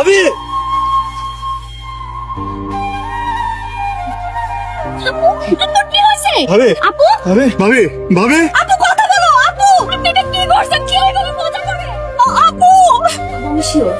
ভাবি আপু কি হয়েছে? ভাবি আপু? ভাবি ভাবি ভাবি। আপু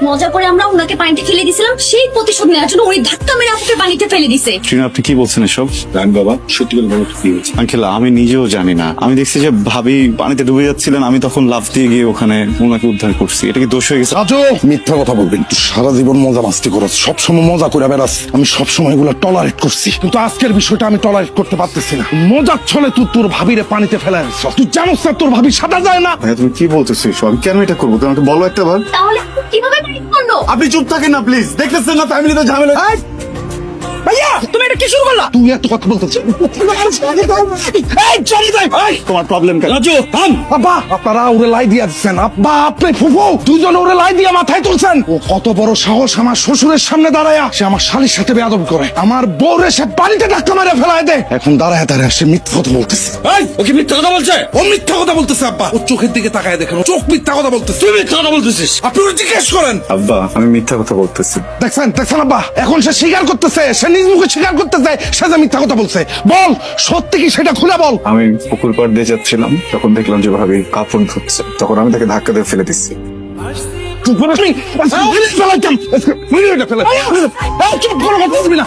মজা করে আমরা ওনাকে পানিতে ফেলে দিয়েছিলাম সেই প্রতিশোধ নেওয়ার জন্য উনি ধাক্কা মেরে আপুকে পানিতে ফেলে দিছে ট্রিনা আপনি কি বলছেন এসব? রান বাবা সত্যি করে বলো কি হয়েছে? আঙ্কেল আমি নিজেও জানি না। আমি দেখছি যে ভাবি পানিতে ডুবে যাচ্ছিলেন আমি তখন লাফ দিয়ে গিয়ে ওখানে ওনাকে উদ্ধার করছি। এটা কি দোষ হয়ে গেছে? রাজু! মিথ্যা কথা বলবেন তুই সারা জীবন মজা মাস্তি করস সবসময় মজা করে বেড়াস। আমি সবসময় এগুলো টলারেট করছি। কিন্তু আজকের বিষয়টা আমি টলারেট করতে পারতেছি না। মজার ছলে তুই তোর ভাবিরে পানিতে ফেলে তুই জানোস না তোর ভাবি সাদা যায় না। ভাইয়া তুমি কি বলতেছো এসব? আমি কেন এটা করব? তুমি আমাকে বলো একটা বার। তাহলে আপনি চুপ থাকেন না প্লিজ দেখতেছেন না ফ্যামিলিতে ঝামেলা ভাইয়া! কি শুরু করলা? তুই এত কথা বলতেছ এই চলে যাই। এই তোমার প্রবলেম কেন? রাজু থাম। আব্বা আপনারা ওরে লাই দিয়া দিচ্ছেন আব্বা আপনি ফুফু দুজন ওরে লাই দিয়া মাথায় তুলছেন। ও কত বড় সাহস আমার শ্বশুরের সামনে দাঁড়ায়া। সে আমার শালির সাথে বেয়াদব করে। আমার বউরে সে পানিতে ধাক্কা মেরে ফেলায় দে এখন দাঁড়ায় দাঁড়ায় সে মিথ্যা কথা বলতেছে। এই ও কি মিথ্যা কথা বলছে? ও মিথ্যা কথা বলতেছে আব্বা। ও চোখের দিকে তাকায় দেখেন ও চোখ মিথ্যা কথা বলতেছে। তুই মিথ্যা কথা বলতেছিস? আপনি ওরে জিজ্ঞেস করেন। আব্বা আমি মিথ্যা কথা বলতেছি। দেখছেন দেখছেন আব্বা। এখন সে স্বীকার করতেছে সে নিজ মুখে স্বীকার করতেছে। সে যে মিথ্যা কথা বলছে। বল সত্যি কি সেটা খুলে বল। আমি পুকুর পাড় দিয়ে যাচ্ছিলাম তখন দেখলাম যে ভাবি কাপড় ধুচ্ছে তখন আমি তাকে ধাক্কা দিয়ে ফেলে দিচ্ছি। চুপ করে এই, চুপ করে না।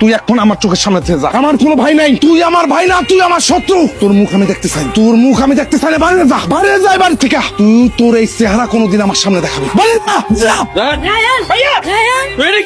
তুই এখন আমার চোখের সামনে থেকে যা। আমার কোনো ভাই নাই। তুই আমার ভাই না তুই আমার শত্রু। তোর মুখ আমি দেখতে চাই। তোর মুখ আমি দেখতে চাই না বাইরে যা। বাইরে যাই বাড়ি থেকে। তুই তোর এই চেহারা কোনোদিন আমার সামনে দেখাবি বাইরে যা,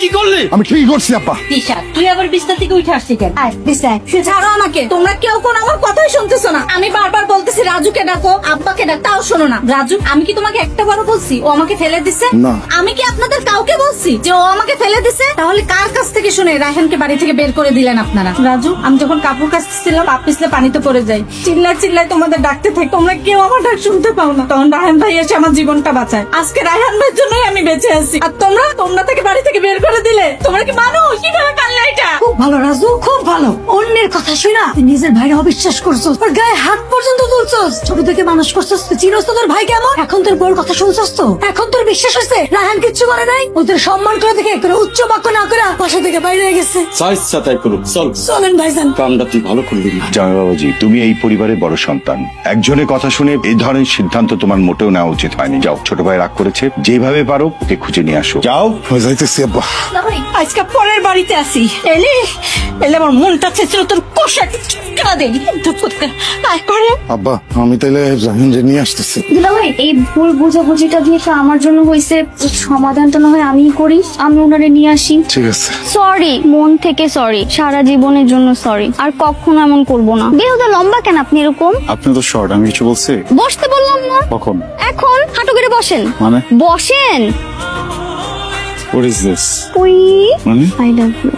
কি করলি? আমি ঠিকই করছি আপা দিশা তুই আবার বিছনা থেকে উঠে আসছিস কেন? আয় বিছনায়। শুয়ে ছাড়ো আমাকে। তোমরা কেউ কোন আমার কথাই শুনতেছো না। আমি বারবার বলতেছি রাজুকে ডাকো আব্বাকে ডাক তাও শোনো না। রাজু আমি কি তোমাকে একটা বারও বলছি? ও আমাকে ফেলে দিছে? না। আমি কি আপনাদের কাউকে বলছি যে ও আমাকে ফেলে দিছে? তাহলে কার কাছ থেকে শুনে রায়হানকে বাড়ি থেকে বের করে দিলেন আপনারা। রাজু, আমি যখন কাপড় কাচতেছিলাম পা পিছলে পানিতে পড়ে যাই চিল্লা চিল্লাই তোমাদের ডাকতে থাকে, তোমরা কেউ আমার ডাক শুনতে পাও না। তখন রায়হান ভাই এসে আমার জীবনটা বাঁচায়। আজকে রায়হান ভাইয়ের জন্যই আমি বেঁচে আছি। আর তোমরা তোমরা তাকে বাড়ি থেকে বের করে দিলে, তোমরা কি মানুষ ভালো রাজু? খুব ভালো। অন্যের কথা শুনা তুই নিজের ভাইরা অবিশ্বাস করছস। ওর গায়ে হাত পর্যন্ত তুলছস। ছোট থেকে মানুষ করছস। তুই চিনস তো তোর ভাই কেমন? এখন তোর বউর কথা শুনছস তো? এখন তোর বিশ্বাস হচ্ছে রাহান কিচ্ছু করে নাই? ওদের সম্মান করে দেখে করে উচ্চ বাক্য না করে বাসা থেকে বাইরে গেছে। করুক। চল। চলেন ভাইজান। কামটা তুই ভালো করবি না। জামাই বাবাজি তুমি এই পরিবারের বড় সন্তান। একজনের কথা শুনে এই ধরনের সিদ্ধান্ত তোমার মোটেও নেওয়া উচিত হয়নি। যাও ছোট ভাই রাগ করেছে। যেভাবে পারো ওকে খুঁজে নিয়ে আসো। যাও। যাইতেছি আব্বা। আজকে পরের বাড়িতে আসি এলে? এলে আমার মনটা চেয়েছিল তোর কষা চুপকা দেই আয় করে। আব্বা আমি তাইলে যে নিয়ে আসতেছি। দুলাভাই এই ভুল বুঝাবুঝিটা দিয়ে তো আমার জন্য হয়েছে সমাধানটা না হয় আমিই করি আমি ওনারে নিয়ে আসি। ঠিক আছে। সরি মন থেকে সরি সারা জীবনের জন্য সরি আর কখনো এমন করব না। বেহুদা লম্বা কেন আপনি এরকম? আপনি তো শর্ট আমি কিছু বলছি? বসতে বললাম না। কখন? এখন হাঁটু করে বসেন। মানে? বসেন। হোয়াট ইজ দিস উই মানে? I love you